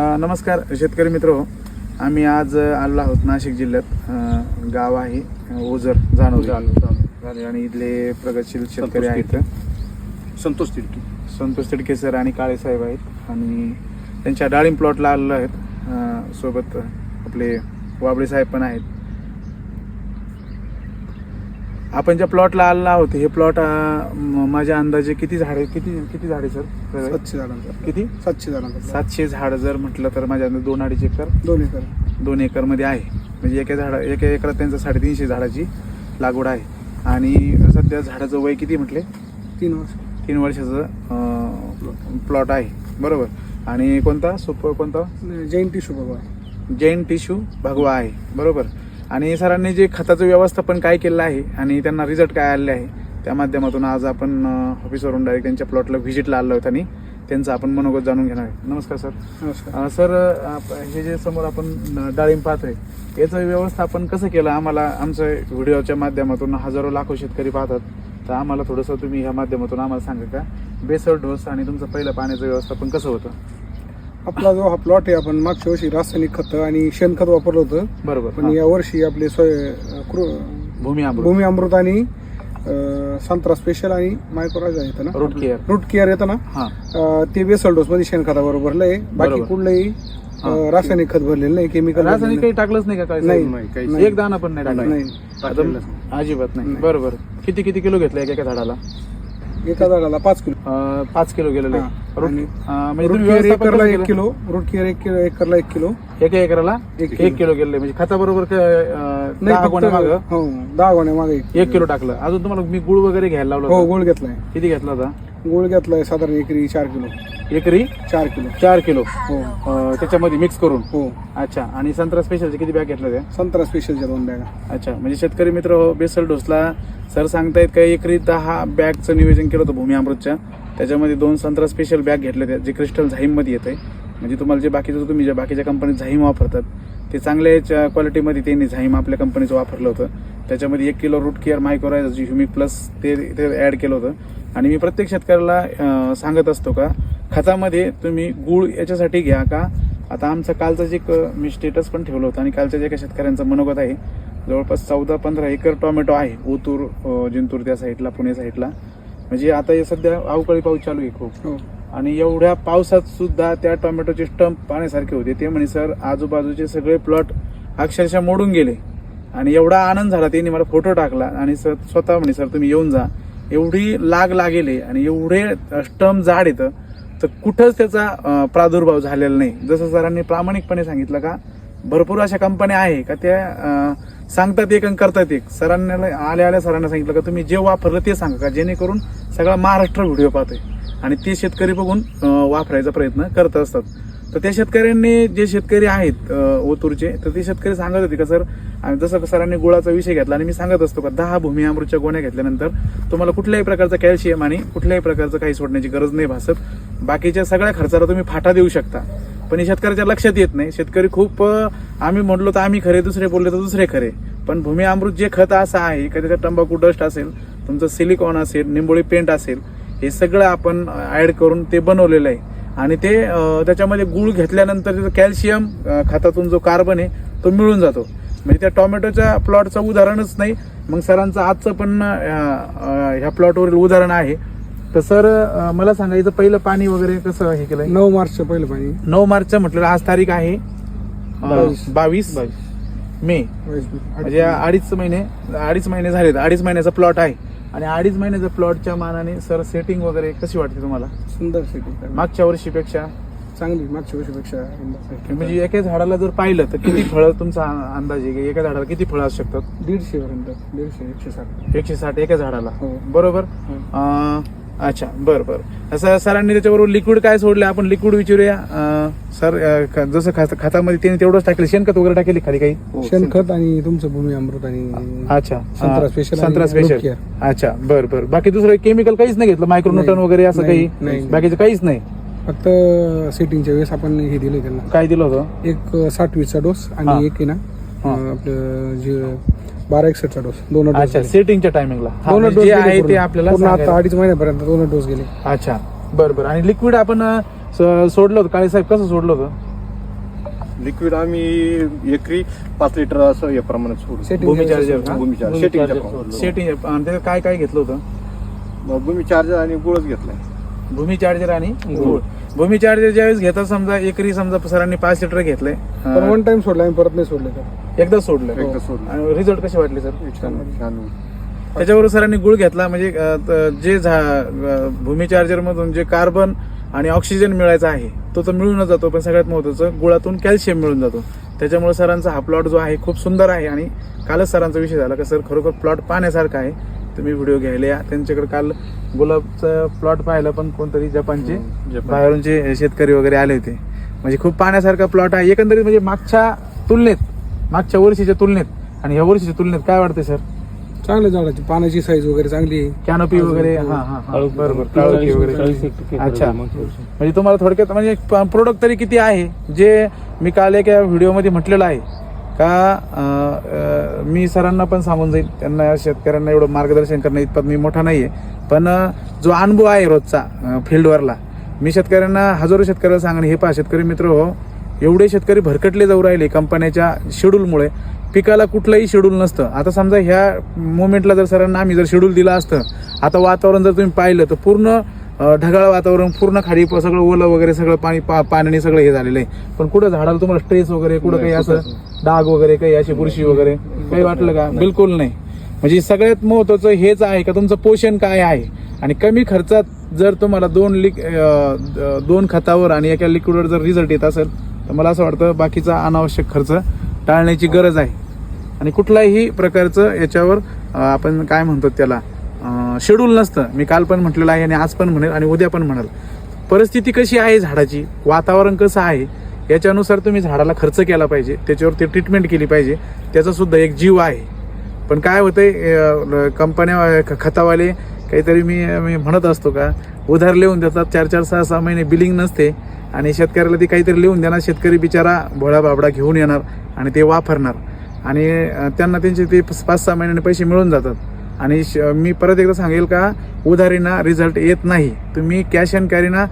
नमस्कार शेतकरी मित्र आम्ही आज आलो आहोत नाशिक जिल्ह्यात. गाव आहे ओझर जाणवली झाले आणि इथले प्रगतशील शेतकरी आहेत. संतोष तिडकी. संतोष तिडके सर आणि काळे साहेब आहेत आणि त्यांच्या डाळिंब प्लॉटला आलेलो आहेत. सोबत आपले वाबळे साहेब पण आहेत. आपण ज्या प्लॉटला आलेलो आहोत हे प्लॉट माझ्या अंदाजे किती झाडे किती किती झाडे सर? सातशे झाडांचा. किती? सातशे झाडांचा सातशे झाड जर म्हटलं तर माझ्या अंदाजे दोन अडीच एकर. दोन एकर. दोन एकरमध्ये आहे. म्हणजे एका झाडा एका एकरात त्यांचं साडेतीनशे झाडाची लागवड आहे. आणि सध्या झाडाचं वय किती म्हटले? तीन वर्ष. तीन वर्षाचं प्लॉट आहे. बरोबर. आणि कोणता? सुप कोणता? जैन टिशू बाबा जैन टिश्यू भगवा आहे. बरोबर. आणि सरांनी जे खताचं व्यवस्थापन काय केलं आहे आणि त्यांना रिझल्ट काय आलेले आहे त्या माध्यमातून आज आपण ऑफिसवरून डायरेक्ट त्यांच्या प्लॉटला व्हिजिटला आलो आहोत आणि त्यांचं आपण मनोगत जाणून घेणार आहे. नमस्कार सर. नमस्कार. सर हे जे समोर आपण डाळिंब पाहतोय याचं व्यवस्थापन कसं केलं? आम्हाला आमचं व्हिडिओच्या माध्यमातून हजारो लाखो शेतकरी पाहतात. तर आम्हाला थोडंसं तुम्ही ह्या माध्यमातून आम्हाला सांगा का? बेसर डोस आणि तुमचं पहिलं पाण्याचं व्यवस्थापन कसं होतं? आपला जो हा प्लॉट आहे आपण मागच्या वर्षी रासायनिक खत आणि शेणखत वापरलं होतं. बरोबर. पण. या वर्षी आपले सोय कृ- भूमी अमृत. भूमी अमृत आणि अं, संत्रा स्पेशल आणि मायक्रोराजा येतं ना. रूट केअर रूट केअर येतं ना. हा. अं, ते बेसल डोस मध्ये शेणखताबरोबर भरलंय. बाकी बरोबर. कुठलंही. अं, रासायनिक खत भरलेलं नाही केमिकल रासायनिक काही टाकलंच नाही का काय? नाही, साहेब? नाही. एक दाना पण नाही टाकला. नाही. आता अजिबात नाही. नाही. बरोबर. किती किती किलो घेतलं एका एका झाडाला? एका झाडाला पाच किलो. अं, पाच किलो गेलेले. हा. रूट आणि अं, म्हणजे रूट तुम्ही केअर व्यवस्थापन एकरला कसं एक केलं? किलो रूट केअर एक किलो एकरला एक किलो. एका एकराला? एक एक किलो. किलो गेलेले म्हणजे खताबरोबर क- अं, दहा फक्त- गोण्या मागं? हो दहा गोण्या मागे एक. किलो टाकलं. अजून तुम्हाला मी गुळ वगैरे घ्यायला लावला हो होता. गुळ घेतलाय. किती घेतला होता? गुळ घेतलाय साधारण एकरी चार किलो. एकरी? चार किलो. चार किलो. हो. अं, त्याच्यामध्ये मिक्स करून? हो. अच्छा. आणि संत्रा स्पेशलचे किती बॅग घेतल्या त्या संत्रा स्पेशलच्या दोन बॅगा अच्छा. म्हणजे शेतकरी मित्र हो, बेसल डोसला सर सांगतायत का एकरी दहा बॅगचं नियोजन केलं होतं भूमी अमृतच्या? त्याच्यामध्ये दोन संत्रा स्पेशल बॅग घेतले त्या जे क्रिस्टल झाईममध्ये येते म्हणजे तुम्हाला जे बाकीचं तुम्ही ज्या बाकीच्या कंपनीत झाईम वापरतात ते चांगल्या क्वालिटीमध्ये त्यांनी झाईम आपल्या कंपनीचं वापरलं होतं. त्याच्यामध्ये एक किलो रूट केअर मायक्रोरायझर ह्युमिक प्लस ते ते ॲड केलं होतं. आणि मी प्रत्येक शेतकऱ्याला सांगत असतो का खतामध्ये तुम्ही गूळ याच्यासाठी घ्या का? आता आमचं कालचं जे क- मी स्टेटस पण ठेवलं होतं आणि कालच्या जे एका शेतकऱ्यांचं मनोगत आहे. जवळपास चौदा पंधरा एकर टोमॅटो आहे ओतूर जिंतूर त्या साईडला पुणे साईडला म्हणजे आता हे सध्या अवकाळी पाऊस चालू आहे खूप. हो. आणि एवढ्या पावसात सुद्धा त्या टोमॅटोचे स्टंप पाण्यासारखे होते. ते म्हणे सर आजूबाजूचे सगळे प्लॉट अक्षरशः मोडून गेले. आणि एवढा आनंद झाला त्यांनी मला फोटो टाकला आणि सर स्वतः म्हणे सर तुम्ही येऊन जा. एवढी लाग लागेले आणि एवढे स्टंप जाड येतं तर कुठंच त्याचा प्रादुर्भाव झालेला नाही. जसं सरांनी प्रामाणिकपणे सांगितलं का भरपूर अशा कंपन्या आहे का त्या सांगतात एक आणि करतात एक. सरांना आल्या आल्या सरांना सांगितलं का तुम्ही जे वापरलं ते सांगा का? जेणेकरून सगळा महाराष्ट्र व्हिडिओ पाहतोय. आणि ते शेतकरी बघून वापरायचा प्रयत्न करत असतात. तर त्या शेतकऱ्यांनी जे शेतकरी आहेत ओतूरचे तर ते शेतकरी सांगत होते का सर जसं सरांनी गुळाचा विषय घेतला आणि मी सांगत असतो का दहा भूमी अमृतच्या गोण्या घेतल्यानंतर तुम्हाला कुठल्याही प्रकारचं कॅल्शियम आणि कुठल्याही प्रकारचं काही सोडण्याची गरज नाही भासत. बाकीच्या सगळ्या खर्चाला तुम्ही फाटा देऊ शकता. पण हे शेतकऱ्याच्या लक्षात येत नाही. शेतकरी खूप आम्ही म्हणलो तर आम्ही खरे दुसरे बोलले तर दुसरे खरे. पण भूमी अमृत जे खत असं आहे का त्याच्यात तंबाखू डस्ट असेल तुमचं सिलिकॉन असेल निंबोळी पेंट असेल हे सगळं आपण ऍड करून ते बनवलेलं आहे. आणि ते त्याच्यामध्ये गुळ घेतल्यानंतर त्याचं कॅल्शियम खतातून जो कार्बन आहे तो मिळून जातो. म्हणजे त्या टोमॅटोच्या प्लॉटचं उदाहरणच नाही मग सरांचं आजचं पण ह्या प्लॉटवरील उदाहरण आहे. तर सर मला सांगायचं पहिलं पाणी वगैरे कसं हे केलंय? नऊ मार्चचं पहिलं पाणी. नऊ मार्चचं म्हटलं आज तारीख आहे. बावीस. मे. म्हणजे अडीच महिने अडीच महिने झालेत. अडीच महिन्याचा प्लॉट आहे. आणि अडीच महिन्याच्या प्लॉटच्या मानाने सर सेटिंग वगैरे कशी वाटते तुम्हाला? सुंदर शेती मागच्या वर्षीपेक्षा? चांगली मागच्या वर्षीपेक्षा. म्हणजे एका झाडाला जर पाहिलं तर किती फळं तुमचा अं- अंदाज आहे? की एका झाडाला किती फळं असू शकतात? दीडशे पर्यंत. दीडशे एकशे साठ. एकशे साठ एका झाडाला. हो. बरोबर? हो. अं, अच्छा बरं बरं. असं सरांनी त्याच्याबरोबर लिक्विड काय सोडले? आपण लिक्विड विचारूया. अं, सर अं, ख- जसं खत- खतामध्ये त्यांनी तेवढंच टाकले. शेणखत वगैरे टाकले खाली काही? शेणखत आणि तुमचं भूमी अमृत आणि अच्छा. संत्रा अं, special संत्रा स्पेशल care. अच्छा बर बर. बाकी दुसरं केमिकल काहीच नाही घेतलं? मायक्रोन्यूटन नाही. वगैरे असं नाही, काही? नाही. बाकीचं काहीच नाही? फक्त सेटिंगच्या वेळेस आपण हे दिले त्यांना. काय दिलं होतं? एक साठ वीसचा डोस हा. आणि एक आहे ना हा. अं, आपलं जे बारा एकसष्टचा डोस दोन डोस अच्छा गेले. सेटिंगच्या टायमिंगला दोन डोस जे गेले आहे ते. आपल्याला पूर्ण आता सांगायला- अडीच महिन्यापर्यंत दोन डोस गेले. अच्छा बरं बरं. आणि लिक्विड आपण अं, स- सोडलं होतं. काळे साहेब कसं सोडलं होतं? लिक्विड आम्ही एकरी पाच लिटर असं या प्रमाणात सोडू Setting भूमी charger का? charger. सेटिंग आणि त्याचं काय काय घेतलं होतं? मग भूमी चार्जर आणि गुळच घेतलाय. भूमी चार्जर आणि गुळ. भूमी चार्जर ज्यावेळेस घेतात समजा एकरी समजा सरांनी पाच लिटर घेतलंय पण वन टाइम सोडला आम्ही परत नाही सोडले तर? एकदा सोडलं. एकदा सोडलं. आणि रिझल्ट कसे वाटले सर? छान त्याच्यावर सरांनी गुळ घेतला म्हणजे अं, त- जे झा अं, भूमी चार्जर मधून जे कार्बन आणि ऑक्सिजन मिळायचा आहे तो तर मिळूनच जातो पण सगळ्यात महत्वाचं गुळातून कॅल्शियम मिळून जातो. त्याच्यामुळे सरांचा हा प्लॉट जो आहे खूप सुंदर आहे आणि कालच सरांचा विषय झाला का सर खरोखर प्लॉट पाहण्यासारखा आहे. तुम्ही व्हिडिओ घ्यायला या. त्यांच्याकडे काल गुलाबचं प्लॉट पाहायला पण कोणतरी जपानचे. बाहेरूनचे शेतकरी वगैरे आले होते. म्हणजे खूप पाहण्यासारखा प्लॉट आहे. एकंदरीत म्हणजे मागच्या तुलनेत मागच्या वर्षीच्या तुलनेत आणि ह्या वर्षीच्या तुलनेत काय वाटते सर? चांगल्या झाडाची. पानाची साईज वगैरे चांगली आहे. कॅनोपी वगैरे बरोबर अच्छा. म्हणजे तुम्हाला थोडक्यात म्हणजे प्रोडक्ट तरी किती आहे? जे मी काल एका व्हिडिओमध्ये म्हटलेलं आहे. का मी सरांना पण सांगून जाईल त्यांना शेतकऱ्यांना एवढं मार्गदर्शन करणं इतपत मी मोठा नाहीये. पण जो अनुभव आहे रोजचा फील्डवरला मी शेतकऱ्यांना हजारो शेतकऱ्याला सांगणे हे पहा शेतकरी मित्र हो एवढे शेतकरी भरकटले जाऊ राहिले कंपन्याच्या शेड्यूलमुळे. पिकाला कुठलंही शेड्यूल नसतं. आता समजा ह्या मोमेंटला जर सरांना आम्ही जर शेड्यूल दिलं असतं आता वातावरण जर तुम्ही पाहिलं तर पूर्ण ढगाळ वातावरण पूर्ण खाली प- सगळं ओलं वगैरे सगळं पाणी पा- पाण्याने सगळं हे झालेलं आहे. पण कुठं झाडाला तुम्हाला स्ट्रेस वगैरे कुठं काही असं डाग वगैरे काही अशी बुरशी वगैरे काही वाटलं का? बिलकुल नाही. म्हणजे सगळ्यात महत्वाचं हेच आहे का तुमचं पोषण काय आहे? आणि कमी खर्चात जर तुम्हाला दोन लिक दोन खतावर आणि एका लिक्विडवर जर रिझल्ट येत असेल तर मला असं वाटतं बाकीचा अनावश्यक खर्च टाळण्याची गरज आहे. आणि कुठल्याही प्रकारचं याच्यावर आपण काय म्हणतो त्याला शेड्यूल नसतं. मी काल पण म्हटलेलं आहे आणि आज पण म्हणेल आणि उद्या पण म्हणाल. परिस्थिती कशी आहे झाडाची? वातावरण कसं आहे? याच्यानुसार तुम्ही झाडाला खर्च केला पाहिजे. त्याच्यावर ते ट्रीटमेंट केली पाहिजे. त्याचा सुद्धा एक जीव आहे. पण काय होतंय कंपन्या ख- खतावाले काहीतरी मी मी म्हणत असतो का उधार लिहून देतात चार चार सहा सहा महिने बिलिंग नसते आणि शेतकऱ्याला ती काहीतरी लिहून देणार शेतकरी बिचारा भोळा बाबडा घेऊन येणार आणि ते वापरणार. आणि त्यांना त्यांचे ते पाच सहा महिन्याने पैसे मिळून जातात. आणि श- मी परत एकदा सांगेल का उधारीना रिझल्ट येत नाही. तुम्ही कॅश अँड कॅरीना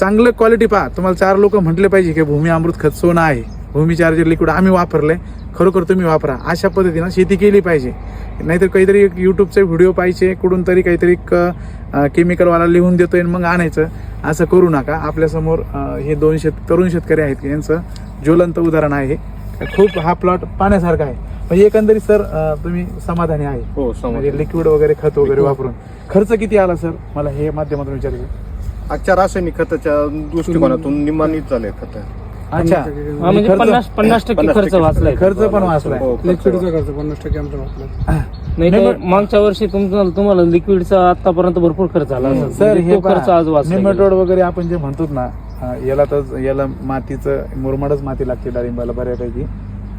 चांगलं क्वालिटी पहा. तुम्हाला चार लोक म्हटले पाहिजे की भूमी अमृत खत सोनं आहे. भूमी चार्जर लिक्विड आम्ही वापरले खरोखर तुम्ही वापरा. अशा पद्धतीनं शेती केली पाहिजे. नाहीतर काहीतरी एक युट्यूबचे व्हिडिओ पाहिजे कुठून तरी काहीतरी केमिकलवाला लिहून देतोय आणि मग आणायचं. असं करू नका. आपल्यासमोर हे दोन शेत तरुण शेतकरी आहेत. यांचं ज्वलंत उदाहरण आहे. खूप हा प्लॉट पाण्यासारखा आहे. म्हणजे एकंदरीत सर तुम्ही समाधानी आहे. हो म्हणजे समज लिक्विड वगैरे खत वगैरे वापरून. खर्च किती आला सर? मला हे माध्यमातून विचारायचं. आजच्या रासायनिक खताच्या दृष्टिकोनातून निम्मानीच झाले खत. अच्छा. हा म्हणजे खर्च- पन्नास पन्नास टक्के पन्नास खर्च टक्के वाचलाय. खर्च पण वाचलाय. हो, खर्च लिक्विडचा खर्च पन्नास टक्के आमचा वाटला नाही तर मागच्या वर्षी तुमचं तुम्हाला लिक्विडचा आतापर्यंत भरपूर खर्च आला असेल. सर म्हणजे हे तो खर्च आज वाचला निमेटोड वगैरे आपण जे म्हणतो ना अं, याला तर याला मातीचं मुरमाडच माती लागते डाळिंबाला बऱ्यापैकी.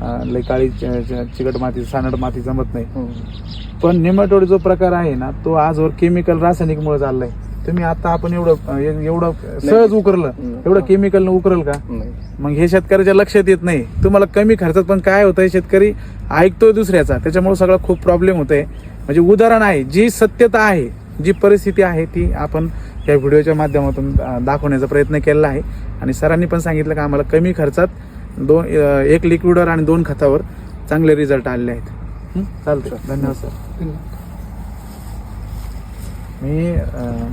अं, लय काळी च- च- चिकट माती सानड माती जमत नाही. हम्म. पण निमेटोड जो प्रकार आहे ना तो आजवर केमिकल रासायनिक मुळे चाललाय तुम्ही आता आपण एवढं ए- एवढं सहज उकरलं. एवढं केमिकल उकरल का? नाही. मग हे शेतकऱ्याच्या लक्षात येत नाही. तुम्हाला कमी खर्चात पण काय होतंय शेतकरी? ऐकतोय दुसऱ्याचा. त्याच्यामुळे सगळा खूप प्रॉब्लेम होतोय. म्हणजे उदाहरण आहे जी सत्यता आहे जी परिस्थिती आहे ती आपण या व्हिडिओच्या माध्यमातून अं, दाखवण्याचा प्रयत्न केलेला आहे. आणि सरांनी पण सांगितलं की आम्हाला कमी खर्चात दोन अं, एक लिक्विडवर आणि दोन खतावर चांगले रिझल्ट आलेले आहेत? चालतंय. धन्यवाद सर. मी अं,